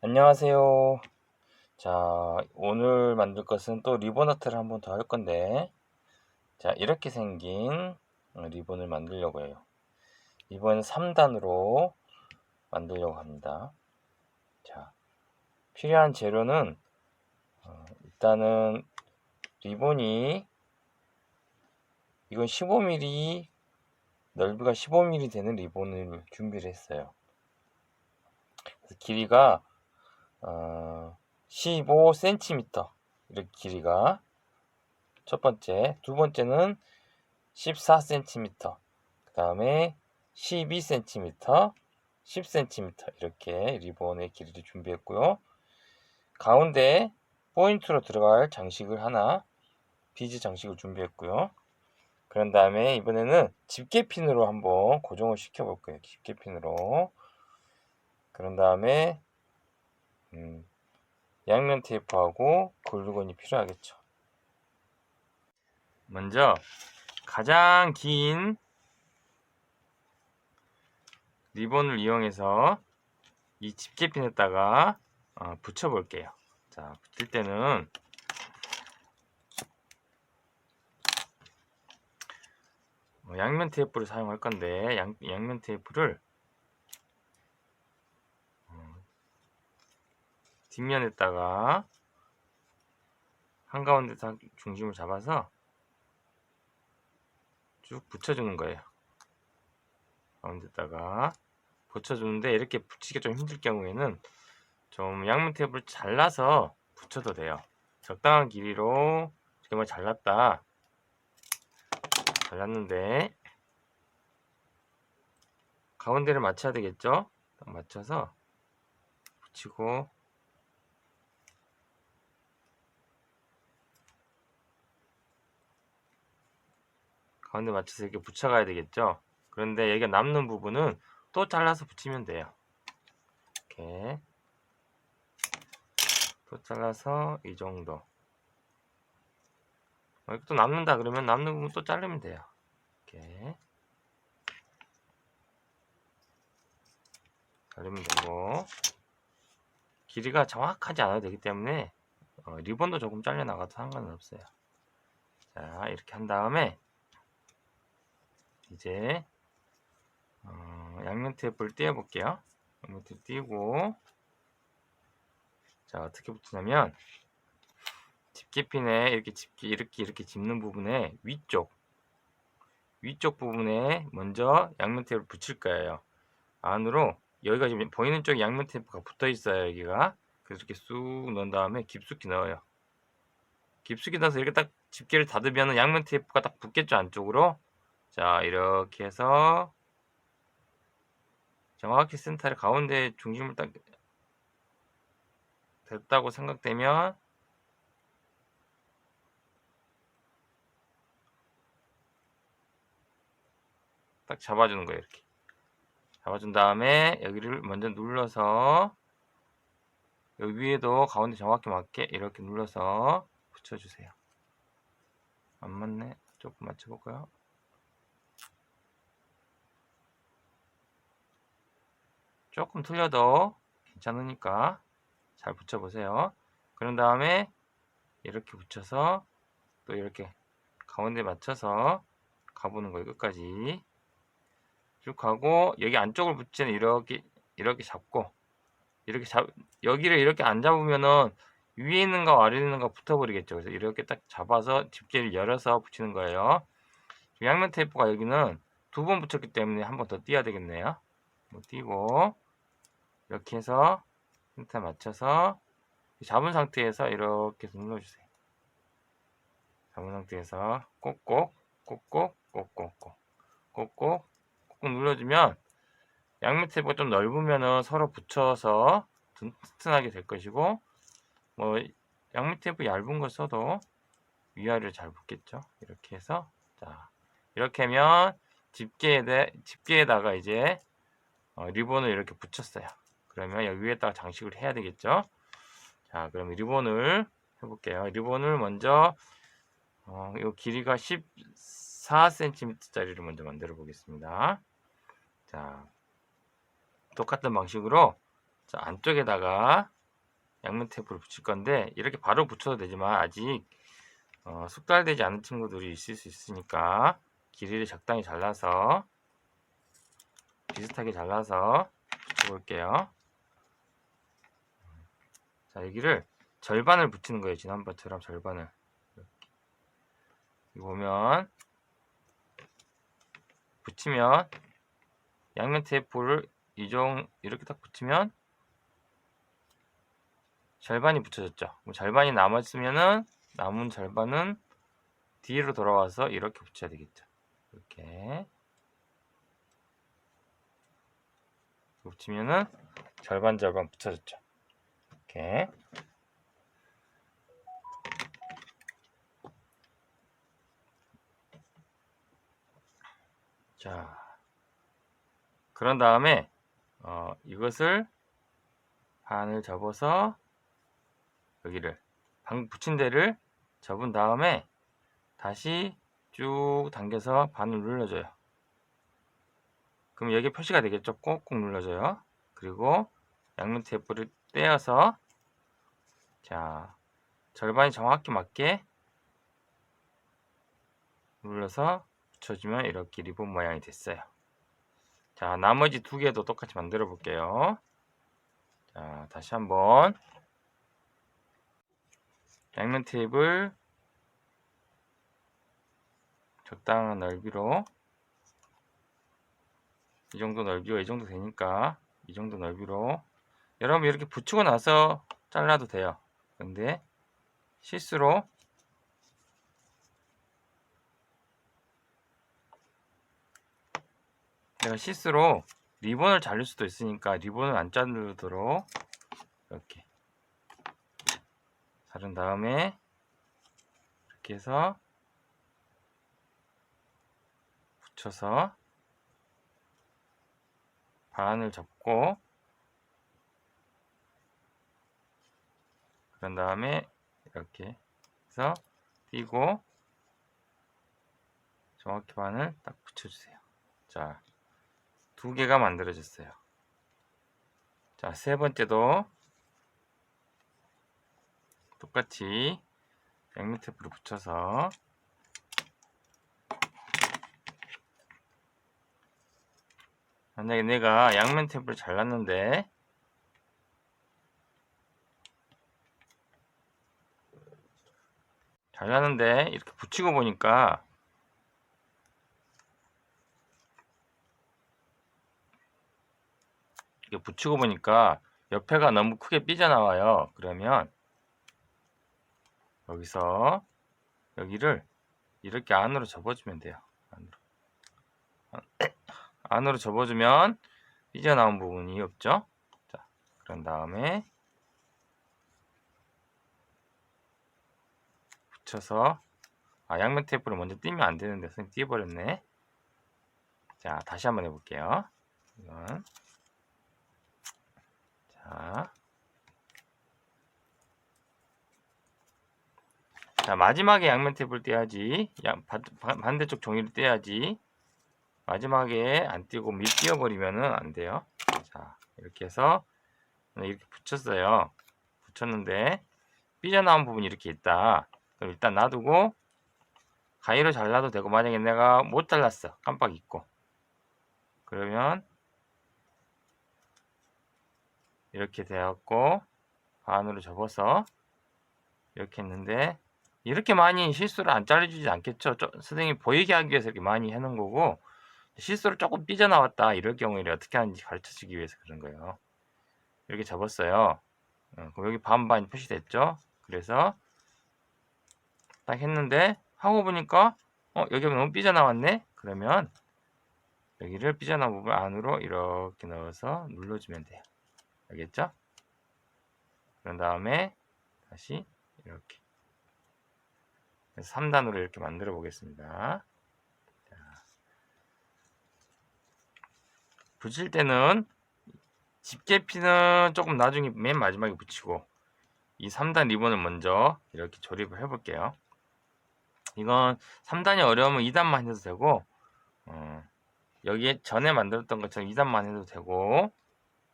안녕하세요. 자, 오늘 만들 것은 또 리본 아트를 한 번 더 할 건데, 자, 이렇게 생긴 리본을 만들려고 해요. 이번엔 3단으로 만들려고 합니다. 자, 필요한 재료는, 어, 일단은 리본이, 이건 15mm, 넓이가 15mm 되는 리본을 준비를 했어요. 길이가 어, 15cm 이렇게 길이가 첫 번째, 두 번째는 14cm, 그 다음에 12cm, 10cm 이렇게 리본의 길이를 준비했고요. 가운데 포인트로 들어갈 장식을 하나, 비즈 장식을 준비했고요. 그런 다음에 이번에는 집게핀으로 한번 고정을 시켜 볼 거예요. 집게핀으로. 그런 다음에 음, 양면 테이프하고 글루건이 필요하겠죠. 먼저 가장 긴 리본을 이용해서 이 집게핀에다가 어, 붙여 볼게요. 자, 붙일 때는 어, 양면 테이프를 사용할 건데 양, 양면 테이프를 뒷면에다가 한가운데 다 중심을 잡아서 쭉 붙여주는 거예요. 가운데다가 붙여주는데 이렇게 붙이기 좀 힘들 경우에는 좀 양면 테이프를 잘라서 붙여도 돼요. 적당한 길이로 정말 잘랐다. 잘랐는데 가운데를 맞춰야 되겠죠? 딱 맞춰서 붙이고 가운데 맞춰서 이렇게 붙여가야 되겠죠. 그런데 여기가 남는 부분은 또 잘라서 붙이면 돼요. 이렇게 또 잘라서 이 정도. 여기 또 남는다 그러면 남는 부분 또 자르면 돼요. 이렇게 자르면 되고 길이가 정확하지 않아도 되기 때문에 어, 리본도 조금 잘려 나가도 상관은 없어요. 자 이렇게 한 다음에 이제 어, 양면 테이프를 띄워 볼게요. 양면 테이프 띄고 자 어떻게 붙이냐면 집게핀에 이렇게 집게 이렇게 이렇게 집는 부분에 위쪽 위쪽 부분에 먼저 양면 테이프를 붙일 거예요. 안으로 여기가 지금 보이는 쪽에 양면 테이프가 붙어 있어요. 여기가 그래서 이렇게 쑥 넣은 다음에 깊숙이 넣어요. 깊숙이 넣어서 이렇게 딱 집게를 닫으면 양면 테이프가 딱 붙겠죠 안쪽으로 자 이렇게 해서 정확히 센터를 가운데 중심을 딱 됐다고 생각되면 딱 잡아주는 거예요 이렇게. 잡아준 다음에 여기를 먼저 눌러서 여기 위에도 가운데 정확히 맞게 이렇게 눌러서 붙여주세요. 안 맞네? 조금 맞춰볼까요 조금 틀려도 괜찮으니까 잘 붙여보세요. 그런 다음에 이렇게 붙여서 또 이렇게 가운데 맞춰서 가보는 거예요. 끝까지 쭉 가고 여기 안쪽을 붙이는 이렇게 이렇게 잡고 이렇게 잡 여기를 이렇게 안 잡으면은 위에 있는 거 아래에 있는 거 붙어버리겠죠. 그래서 이렇게 딱 잡아서 집게를 열어서 붙이는 거예요. 양면 테이프가 여기는 두 번 붙였기 때문에 한 번 더 띄어야 되겠네요. 뭐 띄고 이렇게 해서 센터 맞춰서 잡은 상태에서 이렇게 눌러주세요. 잡은 상태에서 꼭꼭 꼭꼭 꼭꼭 꼭 꼭꼭 꾹꾹 눌러주면 양면 테이프가 좀 넓으면은 서로 붙여서 튼튼하게 될 것이고 뭐 양면 테이프 얇은 걸 써도 위아래를 잘 붙겠죠. 이렇게 해서 자 이렇게 하면 집게에 집게에다가 이제 어, 리본을 이렇게 붙였어요. 그러면 여기 위에다가 장식을 해야 되겠죠. 자, 그럼 리본을 해볼게요. 리본을 먼저 어, 이 길이가 14cm짜리를 먼저 만들어 보겠습니다. 자, 똑같은 방식으로 자, 안쪽에다가 양면 테이프를 붙일 건데 이렇게 바로 붙여도 되지만 아직 어, 숙달되지 않은 친구들이 있을 수 있으니까 길이를 적당히 잘라서 비슷하게 잘라서 붙여볼게요. 자 여기를 절반을 붙이는 거예요. 지난번처럼 절반을 이렇게 보면 붙이면 양면 테이프를 이종 이렇게 딱 붙이면 절반이 붙여졌죠. 절반이 남았으면은 남은 절반은 뒤로 돌아와서 이렇게 붙여야 되겠죠. 이렇게 붙이면은 절반 절반 붙여졌죠. 이렇게 자 그런 다음에 어, 이것을 반을 접어서 여기를 방 붙인 데를 접은 다음에 다시 쭉 당겨서 반을 눌러줘요. 그럼 여기 표시가 되겠죠? 꾹꾹 눌러줘요. 그리고 양면 테이프를 떼어서 자 절반이 정확히 맞게 눌러서 붙여주면 이렇게 리본 모양이 됐어요. 자 나머지 두 개도 똑같이 만들어 볼게요. 자 다시 한번 양면 테이프를 적당한 넓이로 이 정도 넓이가 이 정도 되니까 이 정도 넓이로 여러분 이렇게 붙이고 나서 잘라도 돼요 근데 실수로 내가 실수로 리본을 자를 수도 있으니까 리본을 안 자르도록 이렇게 자른 다음에 이렇게 해서 붙여서 반을 접고 그런 다음에 이렇게 해서 띄고 정확히 반을 딱 붙여주세요. 자, 두 개가 만들어졌어요. 자, 세 번째도 똑같이 양면 테이프를 붙여서 만약에 내가 양면 테이프를 잘랐는데 잘랐는데 이렇게 붙이고 보니까 이렇게 붙이고 보니까 옆에가 너무 크게 삐져나와요. 그러면 여기서 여기를 이렇게 안으로 접어주면 돼요. 안으로. 안으로 접어주면 삐져나온 부분이 없죠. 자, 그런 다음에 붙여서 아, 양면 테이프를 먼저 띄면 안 되는데 선생님 띄어버렸네. 자, 다시 한번 해볼게요. 이건 자, 자 마지막에 양면 테이프를 떼야지. 양, 반, 반대쪽 종이를 떼야지. 마지막에 안 띄고 밀 띄어버리면은 안 돼요. 자, 이렇게 해서 이렇게 붙였어요. 붙였는데 삐져나온 부분이 이렇게 있다. 그럼 일단 놔두고 가위로 잘라도 되고 만약에 내가 못 잘랐어. 깜빡 잊고. 그러면 이렇게 되었고 반으로 접어서 이렇게 했는데 이렇게 많이 실수를 안 잘라주지 않겠죠. 선생님이 보이게 하기 위해서 이렇게 많이 해놓은 거고 실수로 조금 삐져나왔다 이럴 경우에 어떻게 하는지 가르쳐 주기 위해서 그런 거예요. 이렇게 접었어요. 어, 그럼 여기 반반 표시됐죠? 그래서 딱 했는데 하고 보니까 어 여기가 너무 삐져나왔네? 그러면 여기를 삐져나온 부분 안으로 이렇게 넣어서 눌러주면 돼요. 알겠죠? 그런 다음에 다시 이렇게 그래서 3단으로 이렇게 만들어 보겠습니다. 붙일 때는 집게피는 조금 나중에 맨 마지막에 붙이고 이 3단 리본을 먼저 이렇게 조립을 해 볼게요. 이건 3단이 어려우면 2단만 해도 되고 어, 여기에 전에 만들었던 것처럼 2단만 해도 되고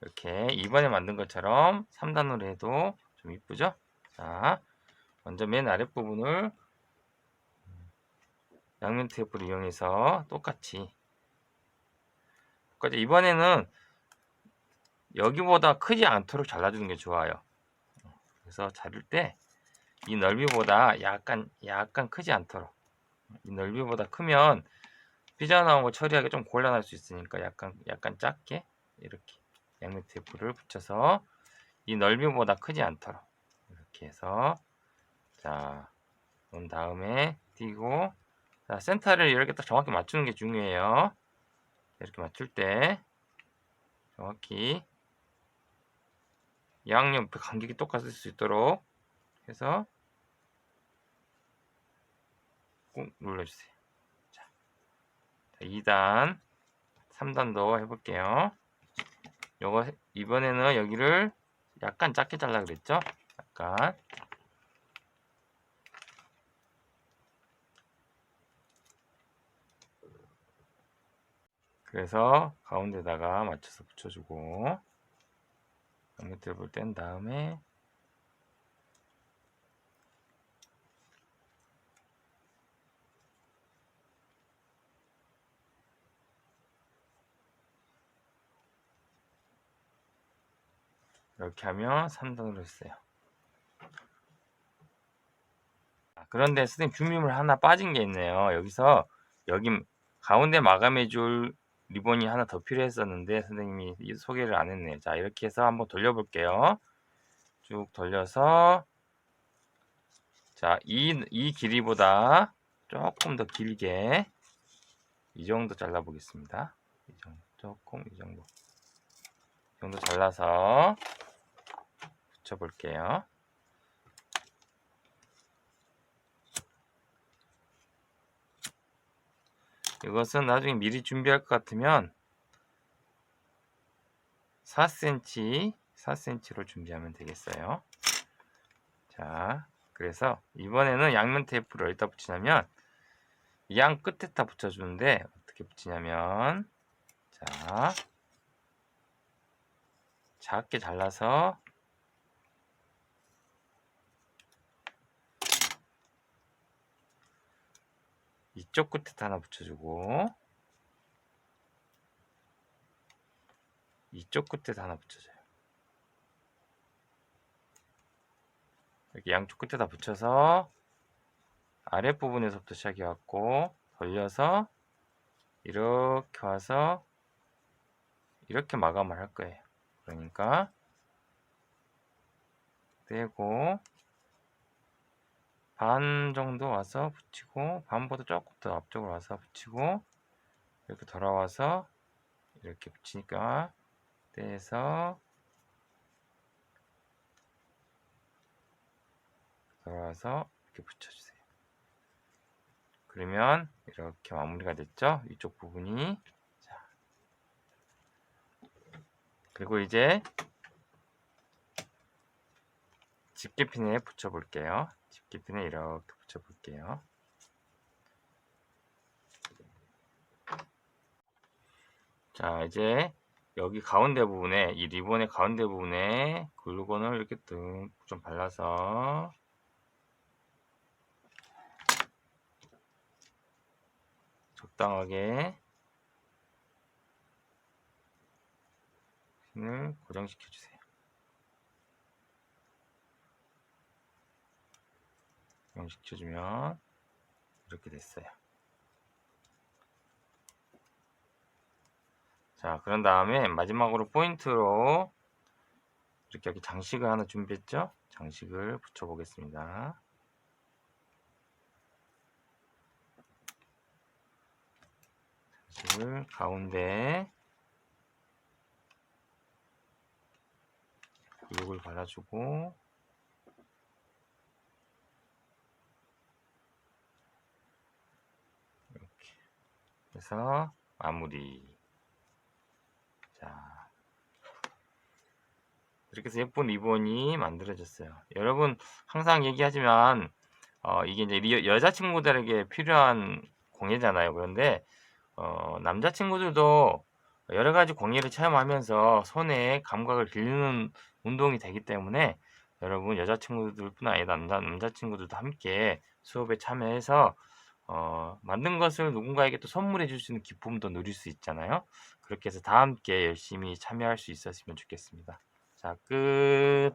이렇게 2번에 만든 것처럼 3단으로 해도 좀 이쁘죠? 자, 먼저 맨 아랫부분을 양면 테이프를 이용해서 똑같이 똑같이 이번에는 여기보다 크지 않도록 잘라주는 게 좋아요. 그래서 자를 때 이 넓이보다 약간 약간 크지 않도록 이 넓이보다 크면 삐져나온 거 처리하기 좀 곤란할 수 있으니까 약간 약간 작게 이렇게 양면 테이프를 붙여서 이 넓이보다 크지 않도록 이렇게 해서 자, 그런 다음에 띄고 자, 센터를 이렇게 딱 정확히 맞추는 게 중요해요. 이렇게 맞출 때 정확히 양옆 간격이 똑같을 수 있도록 해서 꾹 눌러주세요. 자, 2단, 3단 더 해볼게요. 요거 이번에는 여기를 약간 작게 잘라 그랬죠? 약간 그래서 가운데다가 맞춰서 붙여주고 양옆 테이블 뗀 다음에 이렇게 하면 3단으로 했어요. 아, 그런데 선생님 준비물 하나 빠진 게 있네요. 여기서 여기 가운데 마감해 줄 리본이 하나 더 필요했었는데 선생님이 이 소개를 안 했네요. 자 이렇게 해서 한번 돌려볼게요. 쭉 돌려서 자이 이 길이보다 조금 더 길게 이 정도 잘라 보겠습니다. 이 정도 조금 이 정도 이 정도 잘라서 붙여 볼게요. 이것은 나중에 미리 준비할 것 같으면 4cm, 4cm로 준비하면 되겠어요. 자, 그래서 이번에는 양면 테이프를 어디다 붙이냐면 양 끝에다 붙여주는데 어떻게 붙이냐면 자, 작게 잘라서 이쪽 끝에 하나 붙여주고 이쪽 끝에 하나 붙여줘요. 이렇게 양쪽 끝에다 붙여서 아랫부분에서부터 시작해갖고 돌려서 이렇게 와서 이렇게 마감을 할 거예요. 그러니까 떼고 반 정도 와서 붙이고 반보다 조금 더 앞쪽으로 와서 붙이고 이렇게 돌아와서 이렇게 붙이니까 떼서 돌아와서 이렇게 붙여주세요. 그러면 이렇게 마무리가 됐죠? 이쪽 부분이 자. 그리고 이제 집게핀에 붙여 볼게요. 집게핀에 이렇게 붙여 볼게요. 자, 이제 여기 가운데 부분에 이 리본의 가운데 부분에 글루건을 이렇게 좀 발라서 적당하게 핀을 고정시켜 주세요. 고정시켜주면 이렇게 됐어요. 자, 그런 다음에 마지막으로 포인트로 이렇게 여기 장식을 하나 준비했죠? 장식을 붙여 보겠습니다. 장식을 가운데 글룩을 발라주고 이렇게 해서 마무리. 자. 이렇게 해서 예쁜 리본이 만들어졌어요. 여러분 항상 얘기하지만 어, 이게 이제 여자친구들에게 필요한 공예잖아요. 그런데 어, 남자친구들도 여러 가지 공예를 체험하면서 손의 감각을 기르는 운동이 되기 때문에 여러분 여자친구들뿐 아니라 남자, 남자친구들도 함께 수업에 참여해서 어, 만든 것을 누군가에게 또 선물해 줄 수 있는 기쁨도 누릴 수 있잖아요. 그렇게 해서 다 함께 열심히 참여할 수 있었으면 좋겠습니다. 자, 끝.